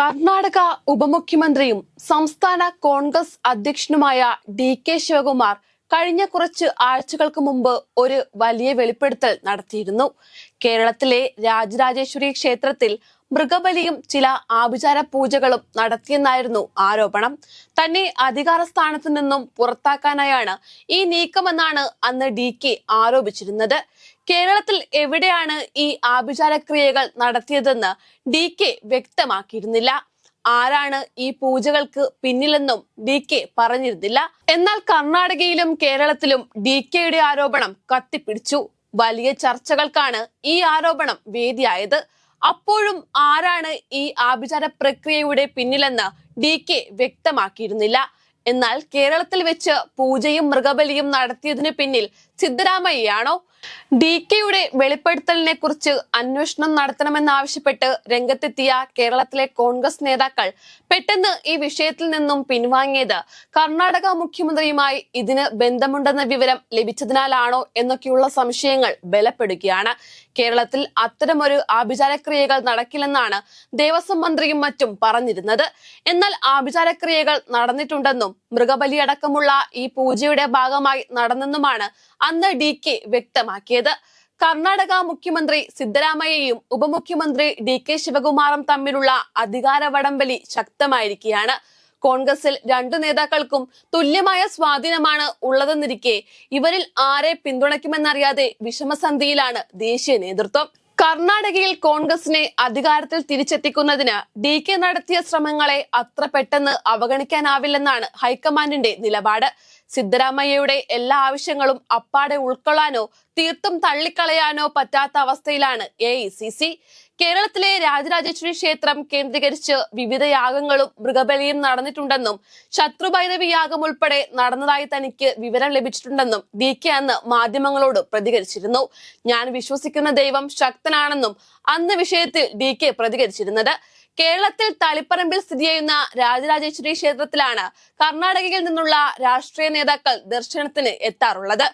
കർണാടക ഉപമുഖ്യമന്ത്രിയും സംസ്ഥാന കോൺഗ്രസ് അധ്യക്ഷനുമായ D K Shivakumar കഴിഞ്ഞ കുറച്ച് ആഴ്ചകൾക്ക് മുമ്പ് ഒരു വലിയ വെളിപ്പെടുത്തൽ നടത്തിയിരുന്നു. കേരളത്തിലെ രാജരാജേശ്വരി ക്ഷേത്രത്തിൽ മൃഗബലിയും ചില ആഭിചാര പൂജകളും നടത്തിയെന്നായിരുന്നു ആരോപണം. തന്നെ അധികാര സ്ഥാനത്ത് നിന്നും പുറത്താക്കാനായാണ് ഈ നീക്കമെന്നാണ് അന്ന് ഡി കെ ആരോപിച്ചിരുന്നത്. കേരളത്തിൽ എവിടെയാണ് ഈ ആഭിചാര ക്രിയകൾ നടത്തിയതെന്ന് ഡി കെ വ്യക്തമാക്കിയിരുന്നില്ല. ആരാണ് ഈ പൂജകൾക്ക് പിന്നിലെന്നും ഡി കെ പറഞ്ഞിരുന്നില്ല. എന്നാൽ കർണാടകയിലും കേരളത്തിലും ഡി കെയുടെ ആരോപണം കത്തിപ്പിടിച്ചു. വലിയ ചർച്ചകൾക്കാണ് ഈ ആരോപണം വേദിയായത്. അപ്പോഴും ആരാണ് ഈ ആഭിചാര പ്രക്രിയയുടെ പിന്നിലെന്ന് ഡി കെ വ്യക്തമാക്കിയിരുന്നില്ല. എന്നാൽ കേരളത്തിൽ വെച്ച് പൂജയും മൃഗബലിയും നടത്തിയതിനു പിന്നിൽ സിദ്ധരാമയ്യയാണോ ഡി കെയുടെ വെളിപ്പെടുത്തലിനെ കുറിച്ച് അന്വേഷണം നടത്തണമെന്നാവശ്യപ്പെട്ട് രംഗത്തെത്തിയ കേരളത്തിലെ കോൺഗ്രസ് നേതാക്കൾ പെട്ടെന്ന് ഈ വിഷയത്തിൽ നിന്നും പിൻവാങ്ങിയത് കർണാടക മുഖ്യമന്ത്രിയുമായി ഇതിന് ബന്ധമുണ്ടെന്ന വിവരം ലഭിച്ചതിനാലാണോ എന്നൊക്കെയുള്ള സംശയങ്ങൾ ബലപ്പെടുകയാണ്. കേരളത്തിൽ അത്തരമൊരു ആഭിചാരക്രിയകൾ നടക്കില്ലെന്നാണ് ദേവസ്വം മന്ത്രിയും മറ്റും പറഞ്ഞിരുന്നത്. എന്നാൽ ആഭിചാരക്രിയകൾ നടന്നിട്ടുണ്ടെന്നും മൃഗബലിയടക്കമുള്ള ഈ പൂജയുടെ ഭാഗമായി നടന്നെന്നുമാണ് അന്ന് ഡി കെ വ്യക്തമാക്കിയത്. കർണാടക മുഖ്യമന്ത്രി സിദ്ധരാമയ്യയും ഉപമുഖ്യമന്ത്രി ഡി കെ ശിവകുമാറും തമ്മിലുള്ള അധികാര വടംവലി ശക്തമായിരിക്കുകയാണ്. കോൺഗ്രസിൽ രണ്ടു നേതാക്കൾക്കും തുല്യമായ സ്വാധീനമാണ് ഉള്ളതെന്നിരിക്കെ ഇവരിൽ ആരെ പിന്തുണയ്ക്കുമെന്നറിയാതെ വിഷമസന്ധിയിലാണ് ദേശീയ നേതൃത്വം. കർണാടകയിൽ കോൺഗ്രസിനെ അധികാരത്തിൽ തിരിച്ചെത്തിക്കുന്നതിന് ഡി കെ നടത്തിയ ശ്രമങ്ങളെ അത്ര പെട്ടെന്ന് അവഗണിക്കാനാവില്ലെന്നാണ് ഹൈക്കമാൻഡിന്റെ നിലപാട്. സിദ്ധരാമയ്യയുടെ എല്ലാ ആവശ്യങ്ങളും അപ്പാടെ ഉൾക്കൊള്ളാനോ തീർത്തും തള്ളിക്കളയാനോ പറ്റാത്ത അവസ്ഥയിലാണ് എ കേരളത്തിലെ രാജരാജേശ്വരി ക്ഷേത്രം കേന്ദ്രീകരിച്ച് വിവിധ യാഗങ്ങളും മൃഗബലിയും നടന്നിട്ടുണ്ടെന്നും ശത്രുഭൈരവി യാഗം ഉൾപ്പെടെ നടന്നതായി തനിക്ക് വിവരം ലഭിച്ചിട്ടുണ്ടെന്നും ഡി കെ അന്ന് മാധ്യമങ്ങളോട് പ്രതികരിച്ചിരുന്നു. ഞാൻ വിശ്വസിക്കുന്ന ദൈവം ശക്തനാണെന്നും അന്ന് വിഷയത്തിൽ ഡി കെ പ്രതികരിച്ചിരുന്നത്. കേരളത്തിൽ തളിപ്പറമ്പിൽ സ്ഥിതി ചെയ്യുന്ന രാജരാജേശ്വരി ക്ഷേത്രത്തിലാണ് കർണാടകയിൽ നിന്നുള്ള രാഷ്ട്രീയ നേതാക്കൾ ദർശനത്തിന് എത്താറുള്ളത്.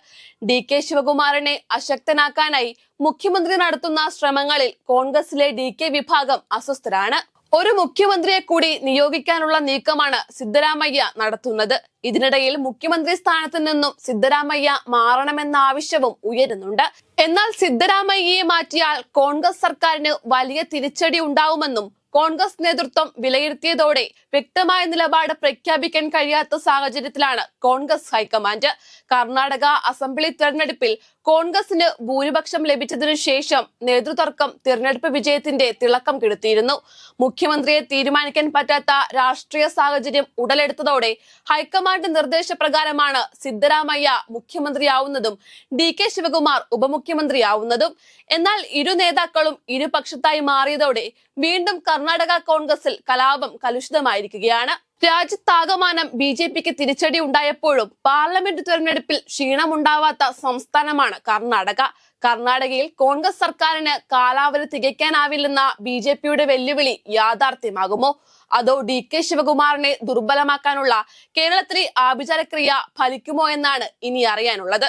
ഡി കെ ശിവകുമാറിനെ അശക്തനാക്കാനായി മുഖ്യമന്ത്രി നടത്തുന്ന ശ്രമങ്ങളിൽ കോൺഗ്രസിലെ ഡി കെ വിഭാഗം അസ്വസ്ഥരാണ്. ഒരു മുഖ്യമന്ത്രിയെ കൂടി നിയോഗിക്കാനുള്ള നീക്കമാണ് സിദ്ധരാമയ്യ നടത്തുന്നത്. ഇതിനിടയിൽ മുഖ്യമന്ത്രി സ്ഥാനത്ത് നിന്നും സിദ്ധരാമയ്യ മാറണമെന്ന ആവശ്യവും ഉയരുന്നുണ്ട്. എന്നാൽ സിദ്ധരാമയ്യയെ മാറ്റിയാൽ കോൺഗ്രസ് സർക്കാരിന് വലിയ തിരിച്ചടി ഉണ്ടാവുമെന്നും കോൺഗ്രസ് നേതൃത്വം വിലയിരുത്തിയതോടെ വ്യക്തമായ നിലപാട് പ്രഖ്യാപിക്കാൻ കഴിയാത്ത സാഹചര്യത്തിലാണ് കോൺഗ്രസ് ഹൈക്കമാൻഡ്. കർണാടക അസംബ്ലി തെരഞ്ഞെടുപ്പിൽ കോൺഗ്രസിന് ഭൂരിപക്ഷം ലഭിച്ചതിനു ശേഷം നേതൃതർക്കം തിരഞ്ഞെടുപ്പ് വിജയത്തിന്റെ തിളക്കം കെടുത്തിയിരുന്നു. മുഖ്യമന്ത്രിയെ തീരുമാനിക്കാൻ പറ്റാത്ത രാഷ്ട്രീയ സാഹചര്യം ഉടലെടുത്തതോടെ ഹൈക്കമാൻഡ് നിർദ്ദേശപ്രകാരമാണ് സിദ്ധരാമയ്യ മുഖ്യമന്ത്രിയാവുന്നതും ഡി കെ ശിവകുമാർ ഉപമുഖ്യമന്ത്രിയാവുന്നതും. എന്നാൽ ഇരു നേതാക്കളും ഇരുപക്ഷത്തായി മാറിയതോടെ വീണ്ടും കർണാടക കോൺഗ്രസിൽ കലാപം കലുഷിതമായിരിക്കുകയാണ്. രാജ്യത്താകമാനം ബി ജെ പിക്ക് തിരിച്ചടി ഉണ്ടായപ്പോഴും പാർലമെന്റ് തെരഞ്ഞെടുപ്പിൽ ക്ഷീണമുണ്ടാവാത്ത സംസ്ഥാനമാണ് കർണാടക. കർണാടകയിൽ കോൺഗ്രസ് സർക്കാരിന് കാലാവധി തികയ്ക്കാനാവില്ലെന്ന ബി ജെ പിയുടെ വെല്ലുവിളി യാഥാർത്ഥ്യമാകുമോ? അതോ ഡി കെ ശിവകുമാറിനെ ദുർബലമാക്കാനുള്ള കേരളത്തിലെ ആഭിചാരക്രിയ ഫലിക്കുമോ എന്നാണ് ഇനി അറിയാനുള്ളത്.